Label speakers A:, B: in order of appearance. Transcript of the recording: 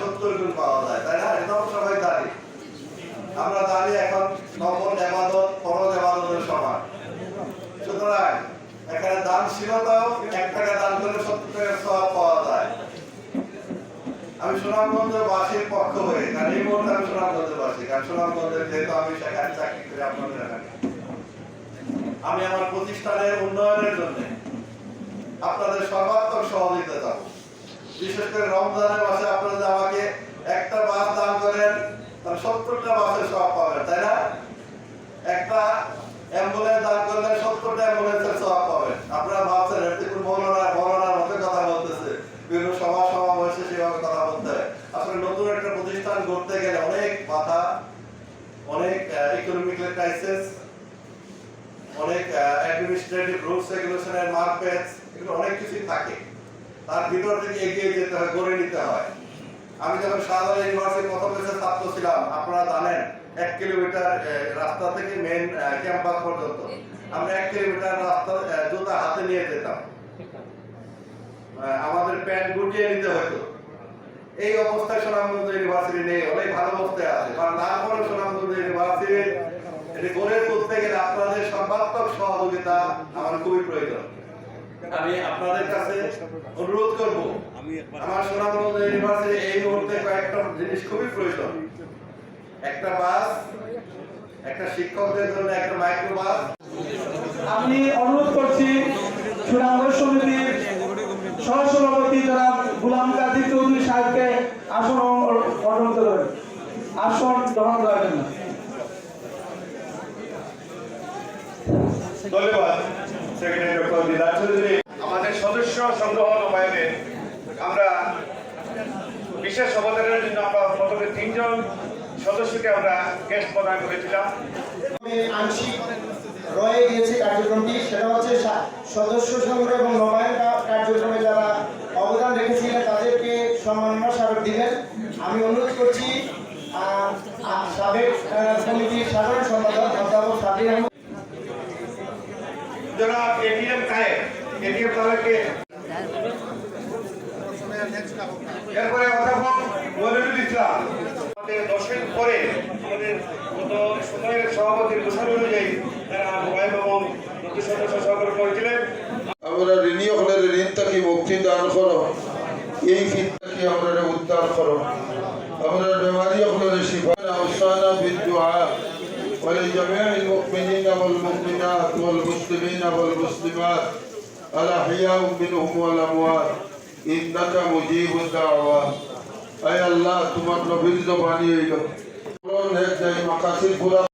A: সত্তর গুণ পাওয়া যায়, তাই না? এটা আমরা সবাই জানি। আমরা জানি এখন নকল এবাদত ফরজ এবাদতের সমান সুতরাং এখানে দানশীলতাও এক টাকা দান করলে সত্তর সব পাওয়া যায়। আমি সুনামগঞ্জের বাসীর পক্ষ হয়ে, কারণ এই মুহূর্তে আমি সুনামগঞ্জের বাসী কারণ সুনামগঞ্জের যেহেতু আমি সেখানে চাকরি করি আপনাদের আমি আমার প্রতিষ্ঠানের উন্নয়নের জন্য আপনাদের সর্বাত্মক সহযোগিতা চাবো। বিশেষ করে রমজানের মাসে আপনারা আমাকে একটা বাস দান করেন, তাহলে সত্তরটা বাসের সব পাবেন, তাই না? একটা অ্যাম্বুলেন্স দান করলে সত্তরটা অ্যাম্বুলেন্সের সব পাবেন। আপনারা ভাবছেন থেকে মৌলানা মৌলানার মধ্যে কথা বলতেছে। বিভিন্ন সভা সমাবেশে সেভাবে কথা বলতে হয়। আসলে নতুন একটা প্রতিষ্ঠান করতে গেলে অনেক বাধা, অনেক ইকোনমিক ক্রাইসিস অনেক অ্যাডমিনিস্ট্রেটিভ রুলস রেগুলেশনের মার্কেট এগুলো অনেক কিছুই থাকে। তার ভিতর থেকে এগিয়ে যেতে হয় গড়ে নিতে হয়। আমি যখন শাহজালাল ইউনিভার্সিটি প্রথম বছর ছাত্র ছিলাম, আপনারা জানেন, এক কিলোমিটার রাস্তা থেকে মেন ক্যাম্পাস পর্যন্ত। আমরা এক কিলোমিটার রাস্তা জুতা হাতে নিয়ে যেতাম। আমাদের প্যান্ট গুটিয়ে নিতে হতো। এই অবস্থায় সুনামগঞ্জ ইউনিভার্সিটি নেই, অনেক ভালো অবস্থায় আছে। কারণ তারপরে সুনামগঞ্জ ইউনিভার্সিটি, এটি গড়ে তুলতে গেলে আপনাদের সর্বাত্মক সহযোগিতা আমার খুবই প্রয়োজন। আমি আপনাদের কাছে অনুরোধ করব আমার সুনামগঞ্জ ইউনিভার্সিটি এই মুহূর্তে কয়েকটা জিনিস খুবই প্রয়োজন। একটা বাস একটা শিক্ষকদের জন্য একটা মাইক্রো বাস
B: আমি অনুরোধ করছি সুনামগঞ্জ সমিতির সহসভাপতি জনাব গুলাম কাজী চৌধুরী সাহেবকে আসন অর্জন করেন। আসন গ্রহণ করার জন্য।
C: ধন্যবাদ সেক্রেটারি ডক্টর দিদার চৌধুরী সদস্য সংগ্রহ আমরা বিশেষ অবদানের জন্য আমরা প্রথমে তিনজন সদস্যকে আমরা গেস্ট প্রদান করেছিলাম।
D: আংশিক রয়ে গিয়েছে কার্যক্রমটি সেটা হচ্ছে সদস্য সংগ্রহ এবং নবায়ন কার্যক্রমে যারা অবদান রেখেছিলেন তাদেরকে সম্মাননা স্মারক দিবেন। আমি অনুরোধ করছি সাবেক কমিটির সাধারণ সম্পাদক অধ্যাপক সাবির
C: এটিএম কায়ে এটিএম তাদেরকে এরপরে অধ্যাপক মনিরুল ইসলাম আমাদের দশের পরে আমাদের গত সময়ের সভাপতির ঘোষণা অনুযায়ী তারা মোবাইল এবং নতুন সদস্য সহকার করেছিলেন
E: আমরা ঋণী হলে ঋণ থেকে মুক্তি দান করো এই ফিতনা থেকে আমরা উদ্ধার করো আমরা বেমারি হলে শিফা আওসানা بالدعاء ولجميع المؤمنين والمؤمنات والمسلمين والمسلمات الأحياء منهم والأموات. إنك مجيب الدعوات أي الله تمر بالزبانية